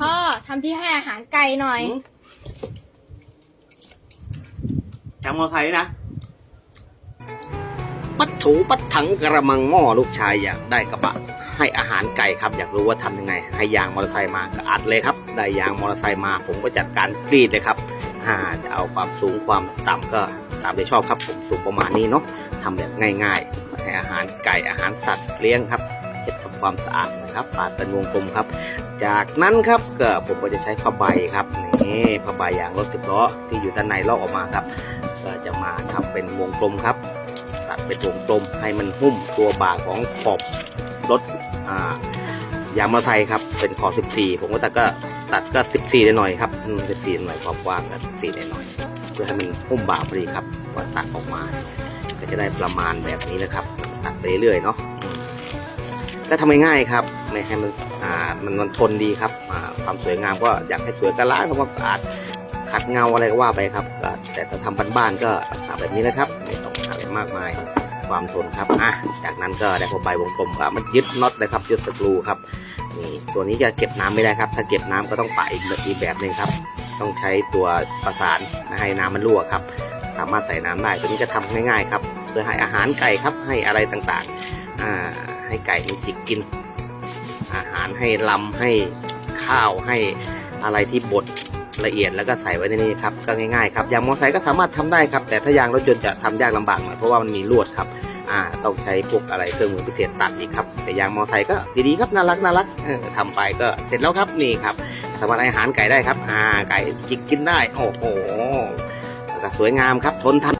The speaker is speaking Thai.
พ่อทำที่ให้อาหารไก่หน่อย จำมอไซค์นะ ปัดถูปัดถังกระมังหม้อลูกชายอยากได้กระบะ ให้อาหารไก่ครับ อยากรู้ว่าทำยังไง ให้ยางมอเตอร์ไซค์มาก็อัดเลยครับ ได้ยางมอเตอร์ไซค์มาผมก็จัดการกรีดเลยครับอ่าจะเอาความสูงความต่ำก็ตามใจชอบครับผมสูงประมาณนี้เนาะทำแบบง่าย ๆ ให้อาหารไก่อาหารสัตว์เลี้ยงครับเช็ดทำ ความสะอาดนะครับปาดเป็นวงกลมครับ จากนั้นครับก็ผมก็จะใช้ผ้าใบครับนี่ผ้าใบยางรถสิบล้อที่อยู่ด้านในลอกออกมาครับ ก็จะมาทำเป็นวงกลมครับ ตัดเป็นวงกลมให้มันหุ้มตัวบ่าของขอบรถอ่ายางมอเตอร์ไซค์ครับเป็นขอบ14 ผมก็ตัดก็ตัดก็ 14ได้หน่อยครับ14หน่อยความกว้างก็14ได้หน่อย เพื่อให้มันหุ้มบ่าพอดีครับว่าตัดออกมา ก็จะได้ประมาณแบบนี้นะครับ ตัดไปเรื่อยๆเนาะ ก็ทำง่ายๆครับไม่ให้มันอ่ามันมันทนดีครับอ่าความสวยงามก็อยากให้สวยก็ล้างทำความสะอาดขัดเงาอะไรก็ว่าไปครับก็แต่ถ้าทำบ้านๆก็ทำแบบนี้นะครับไม่ต้องอะไรมากมายความทนครับอะจากนั้นก็ได้พอใบวงกลมก็มันยึดน็อตนะครับยึดสกรูครับนี่ตัวนี้จะเก็บน้ำไม่ได้ครับ ถ้าเก็บน้ำก็ต้องปะอีกแบบอีกแบบหนึ่งครับ ต้องใช้ตัวประสานให้น้ำมันรั่วครับ สามารถใส่น้ำได้ตัวนี้จะทำง่ายๆครับเพื่อให้อาหารไก่ครับให้อะไรต่างๆอ่า ให้ไก่มีจิกกิน อาหารให้ลำให้ข้าวให้อะไรที่บดละเอียดแล้วก็ใส่ไว้ในนี้ครับก็ง่ายๆครับยางมอไซค์ก็สามารถทำได้ครับ แต่ถ้ายางรถยนต์จะทำยากลำบากหน่อยเพราะว่ามันมีลวดครับอ่าต้องใช้พวกอะไรเครื่องมือพิเศษตัดอีกครับแต่ยางมอไซค์ก็ดีๆครับน่ารักน่ารักเออทำไปก็เสร็จแล้วครับนี่ครับสามารถอาหารไก่ได้ครับอ่าไก่กินกินได้โอ้โหแล้วก็สวยงามครับทนทาน